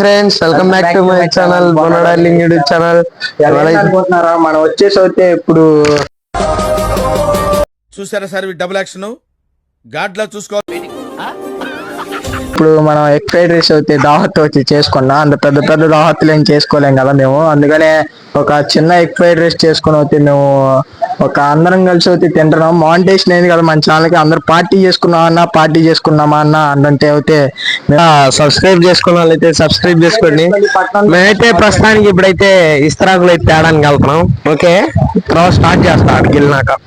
Friends welcome back to my channel బొనడార్లింగ్ YouTube channel ఎలా అనుకుంటున్నారా? మనం వచ్చేసి అయితే ఇప్పుడు చూసారా సార్ ఈ డబుల్ యాక్షన్ గాడ్లా చూసుకోవాలి. ఇప్పుడు మనం ఎక్స్పైర్ రైస్ అయితే దాహత్ వచ్చి చేసుకున్నా అంత పెద్ద పెద్ద దాహత్తులు ఏం చేసుకోలేం కదా మేము. అందుకనే ఒక చిన్న ఎగ్ ఫ్రైడ్ రైస్ చేసుకుని అయితే మేము ఒక అందరం కలిసి అయితే తింటున్నాం. మానిటేషన్ అయింది కదా మన ఛానల్కి. అందరు పార్టీ చేసుకున్నాం అన్న పార్టీ చేసుకున్నామా అన్న అంటే అయితే సబ్స్క్రైబ్ చేసుకున్న వాళ్ళైతే సబ్స్క్రైబ్ చేసుకోండి. మేమైతే ప్రస్తుతానికి ఇప్పుడైతే ఇస్త్రాకులు అయితే తేడానికి వెళ్తున్నాం. ఓకే? తర్వాత స్టార్ట్ చేస్తాం అక్కడికి వెళ్ళినాక.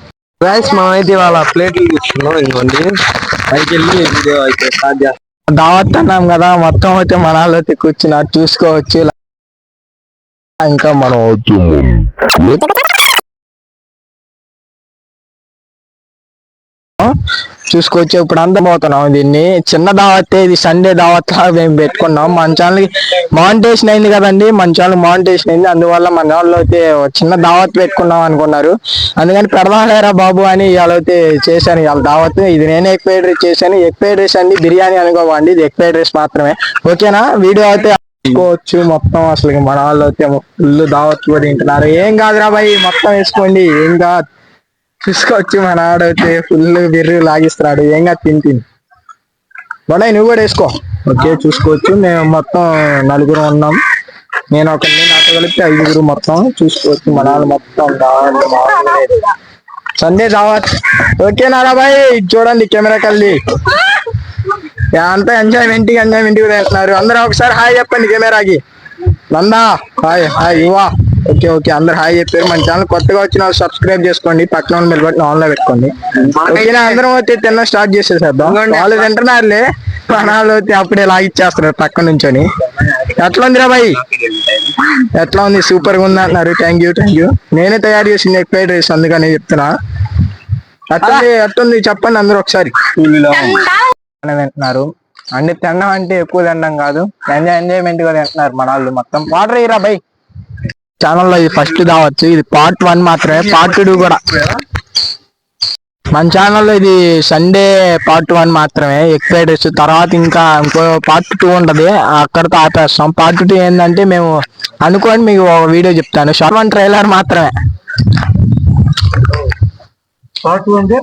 గైస్ మనమైతే ఇవాళ ప్లేట్లు తీసుకున్నాం. ఇదిగోండి. పైకి వెళ్ళి వీడియో అయితే స్టార్ట్ చేస్తాం. దావత్ అన్నాం కదా మొత్తం అయితే మన అయితే కూర్చున్నారు చూసుకోవచ్చు. ఇంకా మనం చూసుకోవచ్చు. ఇప్పుడు అందరం దీన్ని. చిన్న దావత్తే ఇది సండే దావత్ మేము పెట్టుకున్నాం. మన ఛానల్ మానిటేషన్ అయింది కదండి. మన ఛానల్ మానిటేషన్ అయింది. అందువల్ల మన వాళ్ళు అయితే చిన్న దావత్ పెట్టుకున్నాం అనుకున్నారు. అందుకని పెడదాలేరా బాబు అని ఇవాళ అయితే చేశాను. ఇవాళ దావత్. ఇది నేనే ఎక్స్పైర్ రైస్ చేశాను. ఎక్స్పైర్ రైస్ అండి. బిర్యానీ అనుకోవండి ఇది ఎక్స్పైర్ రైస్ మాత్రమే. ఓకేనా? వీడియో అయితే వేసుకోవచ్చు మొత్తం అసలు మన వాళ్ళు అయితే ఫుల్ దావత్ కూడా తింటున్నారు. ఏం కాదురా బాయ్. మొత్తం వేసుకోండి. ఏం కాదు. తీసుకొచ్చి మన ఆడైతే ఫుల్ బిర్రు లాగిస్తున్నాడు. ఏంగా తిని తిని. బడాయి నువ్వు కూడా వేసుకో. ఓకే చూసుకోవచ్చు. మేము మొత్తం నలుగురు ఉన్నాం. నేను ఒక నాతో కలిపి ఐదుగురు మొత్తం చూసుకోవచ్చు. మన వాళ్ళు మొత్తం సందే సండే ఓకే నారా బాయ్ చూడండి కెమెరా కల్లి అంతా ఎంజాయ్మెంట్ ఎంజాయ్మెంట్ చేస్తున్నారు. అందరూ ఒకసారి హాయ్ చెప్పండి కెమెరాకి. నందా హాయ్ హాయ్ యువా ఓకే ఓకే. అందరు హాయ్ చెప్పారు. మన ఛానల్ కొత్తగా వచ్చిన వాళ్ళు సబ్స్క్రైబ్ చేసుకోండి. పక్కన ఉన్న బెల్ బటన్ ఆన్లో పెట్టుకోండి. ఓకేనా? అందరం అయితే తిన్న స్టార్ట్ చేసేసేద్దాం. వాళ్ళు తింటున్నారులే. వాళ్ళు అయితే అప్పుడే లాగిచ్చేస్తున్నారు పక్క నుంచొని. ఎట్లా ఉందిరా బాయ్? ఎట్లా ఉంది సూపర్గా ఉంది అంటున్నారు. థ్యాంక్ యూ థ్యాంక్ యూ నేనే తయారు చేసింది ఎగ్ ఫ్రైడ్ రైస్ అందుకని చెప్తున్నా. ఎట్లుంది ఎట్లుంది చెప్పండి అందరూ ఒకసారి. వింటున్నారు అన్ని తినడం అంటే ఎక్కువ తినడం కాదు. ఎంజాయ్ ఎంజాయ్మెంట్గా తింటున్నారు మన వాళ్ళు మొత్తం. వాటర్ ఇరా బై ఛానల్లో ఇది ఫస్ట్ దావచ్చు ఇది పార్ట్ వన్ మాత్రమే. పార్ట్ టూ కూడా. మన ఛానల్లో ఇది సండే పార్ట్ వన్ మాత్రమే. ఎగ్ ఫ్రైడ్ రైస్ తర్వాత ఇంకా ఇంకో పార్ట్ టూ ఉంటది. అక్కడితో ఆపేస్తాం. పార్ట్ టూ ఏంటంటే మేము అనుకోని మీకు ఒక వీడియో చెప్తాను. షార్ట్ వన్ ట్రైలర్ మాత్రమే. పార్ట్ టూ అంటే?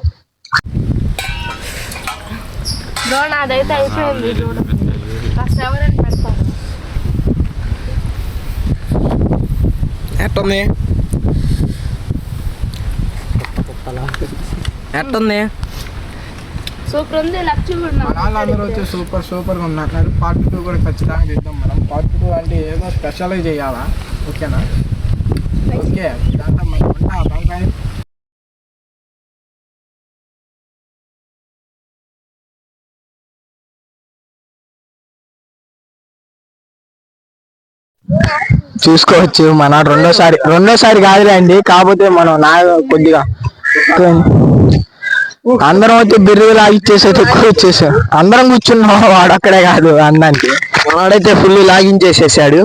డ్రోన్ అదైతే అయిపోయింది. ఎట్టుంది ఎట్టుంది సూపర్ ఉంది లక్ష్మి వాళ్ళందరూ వచ్చి సూపర్ సూపర్గా ఉన్నారు పార్ట్ టూ కూడా ఖచ్చితంగా చేద్దాం మనం పార్ట్ టూ అంటే ఏదో స్పెషల్ చేయాలా ఓకేనా ఓకే దాంట్లో మనం ఉంటా బాయ్ బాయ్ చూసుకోవచ్చు. మన రెండోసారి రెండోసారి కాదులే అండి కాకపోతే మనం నా కొద్దిగా అందరం అయితే బిర్రు లాగిచ్చేసి అయితే ఎక్కువ అందరం కూర్చున్నాం. వాడు అక్కడే కాదు అన్నానికి వాడైతే ఫుల్ లాగించేసేసాడు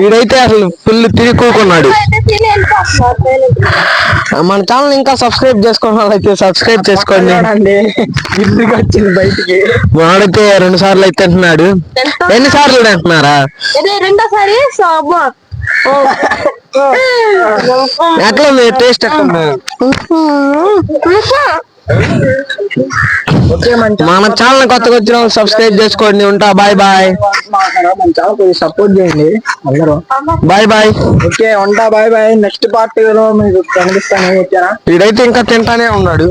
వీడైతే అసలు ఫుల్ తిరిగి కూకున్నాడు మన ఛానల్ ఇంకా సబ్స్క్రైబ్ చేసుకున్న వాళ్ళైతే సబ్స్క్రైబ్ చేసుకోండి. వచ్చింది బయటికి. వాడైతే రెండు సార్లు అయితే అంటున్నాడు. ఎన్ని సార్లు అంటున్నారా? రెండోసారి ఉంది టేస్ట్ ఓకే మన ఛానల్ కొత్తగా వచ్చిన సబ్స్క్రైబ్ చేసుకోండి. ఉంటా బాయ్ బాయ్ మన ఛానల్ కొద్దిగా సపోర్ట్ చేయండి అందరూ బాయ్ బాయ్ ఓకే ఉంటా బాయ్ బాయ్ నెక్స్ట్ పార్ట్లో మీకు కనిపిస్తాను ఓకేనా? వీడైతే ఇంకా తింటానే ఉన్నాడు.